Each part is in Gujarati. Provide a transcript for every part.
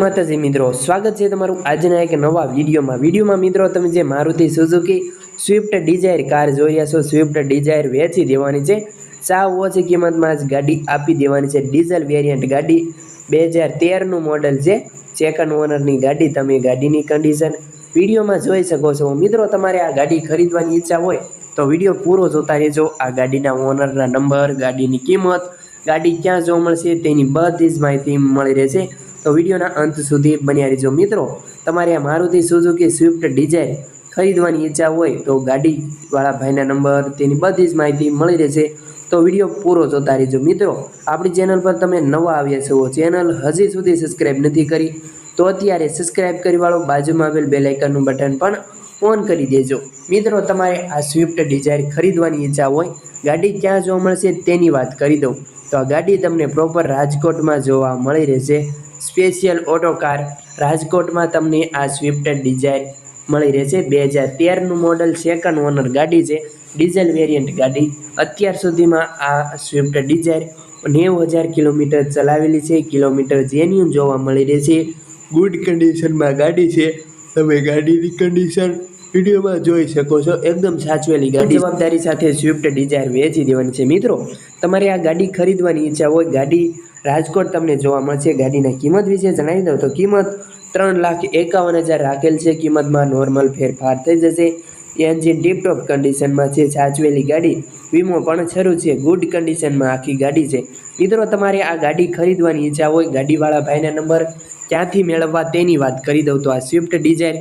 માતાજી મિત્રો, સ્વાગત છે તમારું આજના એક નવા વિડીયોમાં. વિડીયોમાં મિત્રો, તમે જે Maruti Suzuki Swift Dzire car જોઈ રહ્યા છો, સ્વિફ્ટ ડિઝાયર વેચી દેવાની છે. સાવ ઓછી કિંમતમાં જ ગાડી આપી દેવાની છે. ડીઝલ વેરિયન્ટ ગાડી બે હજાર તેરનું મોડલ છે. સેકન્ડ ઓનરની ગાડી, તમે ગાડીની કન્ડિશન વિડીયોમાં જોઈ શકો છો. મિત્રો, તમારે આ ગાડી ખરીદવાની ઈચ્છા હોય, તો વીડિયો પૂરો જોતા રહેજો. આ ગાડીના ઓનરના નંબર ગાડીની કિંમત, ગાડી ક્યાં જોવા મળશે તેની બધી જ માહિતી મળી રહેશે. તો વિડીયોના અંત સુધી બન્યા રહેજો. મિત્રો, તમારે આ મારુતિ સુઝુકી સ્વિફ્ટ ડિઝાયર ખરીદવાની ઈચ્છા હોય તો ગાડીવાળા ભાઈના નંબર તેની બધી જ માહિતી મળી રહેશે. તો વીડિયો પૂરો જોતા રહેજો. મિત્રો, આપણી ચેનલ પર તમે નવા આવ્યા છો, ચેનલ હજી સુધી સબસ્ક્રાઈબ નથી કરી, તો અત્યારે સબસ્ક્રાઈબ કરીવાળો બાજુમાં આવેલ બે લાઇકનનું બટન પણ ઓન કરી દેજો. મિત્રો, તમારે આ સ્વિફ્ટ ડિઝાયર ખરીદવાની ઈચ્છા હોય, ગાડી ક્યાં જોવા મળશે તેની વાત કરી દઉં. તો આ ગાડી તમને પ્રોપર રાજકોટમાં જોવા મળી રહેશે. સ્પેશિયલ ઓટો કાર રાજકોટમાં તમને આ સ્વિફ્ટ ડિઝાયર મળી રહેશે. બે હજાર તેરનું મોડલ સેકન્ડ ઓનર ગાડી છે. ડીઝલ વેરિયન્ટ ગાડી. અત્યાર સુધીમાં આ સ્વિફ્ટ ડિઝાયર નેવું હજાર કિલોમીટર ચલાવેલી છે. કિલોમીટર જેન્યુન જોવા મળી રહેશે. ગુડ કન્ડિશનમાં ગાડી છે. તમે ગાડીની કન્ડિશન વિડીયોમાં જોઈ શકો છો. એકદમ સાચવેલી ગાડી. જવાબદારી સાથે સ્વિફ્ટ ડિઝાયર વેચી દેવાની છે. મિત્રો, તમારે આ ગાડી ખરીદવાની ઈચ્છા હોય, ગાડી રાજકોટ તમને જોવા મળશે. ગાડીના કિંમત વિશે જણાવી દઉં તો કિંમત ત્રણ લાખ એકાવન હજાર રાખેલ છે. કિંમતમાં નોર્મલ ફેરફાર થઈ જશે. એન્જિન ટીપટોપ કન્ડિશનમાં છે. સાચવેલી ગાડી, વીમો પણ શરૂ છે. ગુડ કન્ડિશનમાં આખી ગાડી છે. મિત્રો, તમારે આ ગાડી ખરીદવાની ઈચ્છા હોય, ગાડીવાળા ભાઈના નંબર ક્યાંથી મેળવવા તેની વાત કરી દઉં તો આ સ્વિફ્ટ ડિઝાયર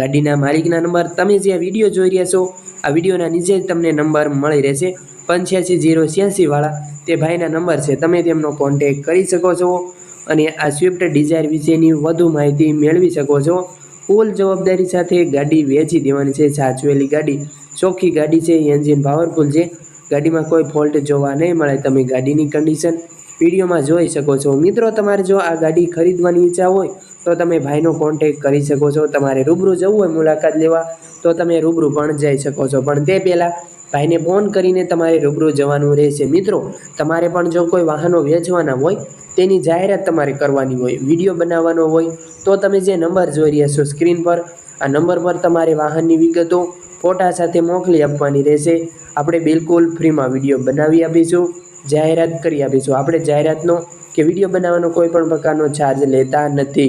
ગાડીના માલિકના નંબર. તમે જે વીડિયો જોઈ રહ્યા છો, આ વિડીયોના નીચે જ તમને નંબર મળી રહેશે. પંચ્યાસી જીરો છ્યાસીવાળા તે ભાઈના નંબર છે. તમે તેમનો કોન્ટેક કરી શકો છો અને આ સ્વિફ્ટ ડિઝાયર વિશેની વધુ માહિતી મેળવી શકો છો. ફૂલ જવાબદારી સાથે ગાડી વેચી દેવાની છે. સાચવેલી ગાડી, ચોખ્ખી ગાડી છે. એન્જિન પાવરફુલ છે. ગાડીમાં કોઈ ફોલ્ટ જોવા નહીં મળે. તમે ગાડીની કન્ડિશન વિડીયોમાં જોઈ શકો છો. મિત્રો, તમારે જો આ ગાડી ખરીદવાની ઈચ્છા હોય, તો તમે ભાઈનો કોન્ટેક કરી શકો છો. તમારે રૂબરૂ જવું હોય મુલાકાત લેવા, તો તમે રૂબરૂ પણ જઈ શકો છો. પણ તે પહેલાં ભાઈને ફોન કરીને તમારે રૂબરૂ જવાનું રહેશે. મિત્રો, તમારે પણ જો કોઈ વાહનો વેચવાના હોય, તેની જાહેરાત તમારે કરવાની હોય. વીડિયો બનાવવાનો હોય, તો તમે જે નંબર જોઈ રહ્યા છો સ્ક્રીન પર, આ નંબર પર તમારે વાહનની વિગતો ફોટા સાથે મોકલી આપવાની રહેશે. આપણે બિલકુલ ફ્રીમાં વીડિયો બનાવી આપીશું, જાહેરાત કરી આપીશું. આપણે જાહેરાતનો કે વીડિયો બનાવવાનો કોઈ પણ પ્રકારનો ચાર્જ લેતા નથી.